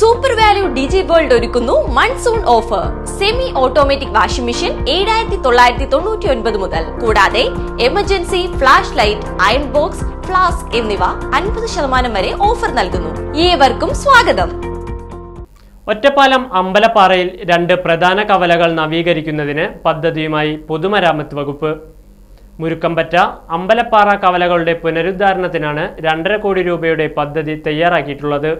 Super value digi world ഒരുക്കുന്നു monsoon offer semi automatic washing machine ഏഴായിരത്തി തൊള്ളായിരത്തി തൊണ്ണൂറ്റി ഒൻപത് മുതൽ. കൂടാതെ emergency flash light iron box flask എന്നിവ അൻപത് ശതമാനം വരെ ഓഫർ നൽകുന്നു. ഏവർക്കും സ്വാഗതം. ഒറ്റപ്പാലം അമ്പലപ്പാറയിൽ രണ്ട് പ്രധാന കവലകൾ നവീകരിക്കുന്നതിന് പദ്ധതിയുമായി പൊതുമരാമത്ത് വകുപ്പ്. മുരുക്കമ്പറ്റ അമ്പലപ്പാറ കവലകളുടെ പുനരുദ്ധാരണത്തിനാണ് രണ്ടര കോടി രൂപയുടെ പദ്ധതി തയ്യാറാക്കിയിട്ടുള്ളത്.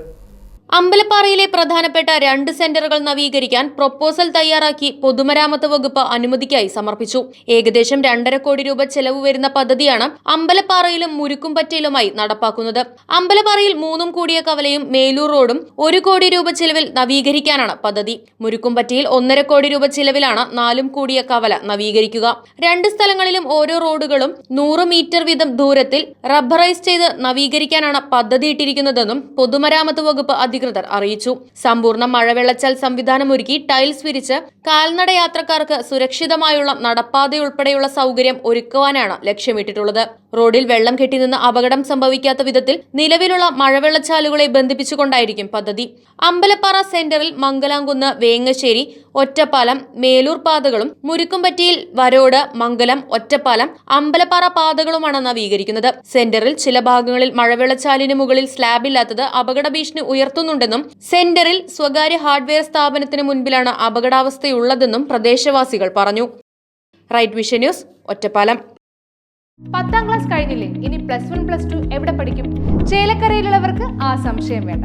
അമ്പലപ്പാറയിലെ പ്രധാനപ്പെട്ട രണ്ട് സെന്ററുകൾ നവീകരിക്കാൻ പ്രൊപ്പോസൽ തയ്യാറാക്കി പൊതുമരാമത്ത് വകുപ്പ് അനുമതിക്കായി സമർപ്പിച്ചു. ഏകദേശം രണ്ടര കോടി രൂപ ചെലവ് വരുന്ന പദ്ധതിയാണ് അമ്പലപ്പാറയിലും മുരുക്കുംപറ്റയിലുമായി നടപ്പാക്കുന്നത്. അമ്പലപ്പാറയിൽ മൂന്നും കൂടിയ കവലയും മേലൂർ റോഡും ഒരു കോടി രൂപ ചെലവിൽ നവീകരിക്കാനാണ് പദ്ധതി. മുരുക്കുംപറ്റയിൽ ഒന്നര കോടി രൂപ ചെലവിലാണ് നാലും കൂടിയ കവല നവീകരിക്കുക. രണ്ട് സ്ഥലങ്ങളിലും ഓരോ റോഡുകളും നൂറ് മീറ്റർ വീതം ദൂരത്തിൽ റബ്ബറൈസ് ചെയ്ത് നവീകരിക്കാനാണ് പദ്ധതിയിട്ടിരിക്കുന്നതെന്നും പൊതുമരാമത്ത് വകുപ്പ് അധികൃതർ അറിയിച്ചു. സമ്പൂർണ മഴവെള്ളച്ചാൽ സംവിധാനമൊരുക്കി ടൈൽസ് വിരിച്ച് കാൽനട യാത്രക്കാർക്ക് സുരക്ഷിതമായുള്ള നടപ്പാതയുൾപ്പെടെയുള്ള സൗകര്യം ഒരുക്കുവാനാണ് ലക്ഷ്യമിട്ടിട്ടുള്ളത്. റോഡിൽ വെള്ളം കെട്ടിനിന്ന് അപകടം സംഭവിക്കാത്ത വിധത്തിൽ നിലവിലുള്ള മഴവെള്ളച്ചാലുകളെ ബന്ധിപ്പിച്ചുകൊണ്ടായിരിക്കും പദ്ധതി. അമ്പലപ്പാറ സെന്ററിൽ മംഗലാംകുന്ന് വേങ്ങശ്ശേരി ഒറ്റപ്പാലം മേലൂർ പാതകളും മുരുക്കുംപറ്റിയിൽ വരോട് മംഗലം ഒറ്റപ്പാലം അമ്പലപ്പാറ പാതകളുമാണ് നവീകരിക്കുന്നത്. സെന്ററിൽ ചില ഭാഗങ്ങളിൽ മഴവെള്ളച്ചാലിന് മുകളിൽ സ്ലാബ് ഇല്ലാത്തത് അപകട ഭീഷണി ഉയർത്തുന്നുണ്ടെന്നും സെന്ററിൽ സ്വകാര്യ ഹാർഡ്വെയർ സ്ഥാപനത്തിന് മുൻപിലാണ് അപകടാവസ്ഥയുള്ളതെന്നും പ്രദേശവാസികൾ പറഞ്ഞു. Right vision news Ottapalam. പത്താം ക്ലാസ് കഴിഞ്ഞില്ലേ? ഇനി പ്ലസ് വൺ പ്ലസ് ടു എവിടെ പഠിക്കും? ചേലക്കരയിലുള്ളവർക്ക് ആ സംശയം വേണ്ട.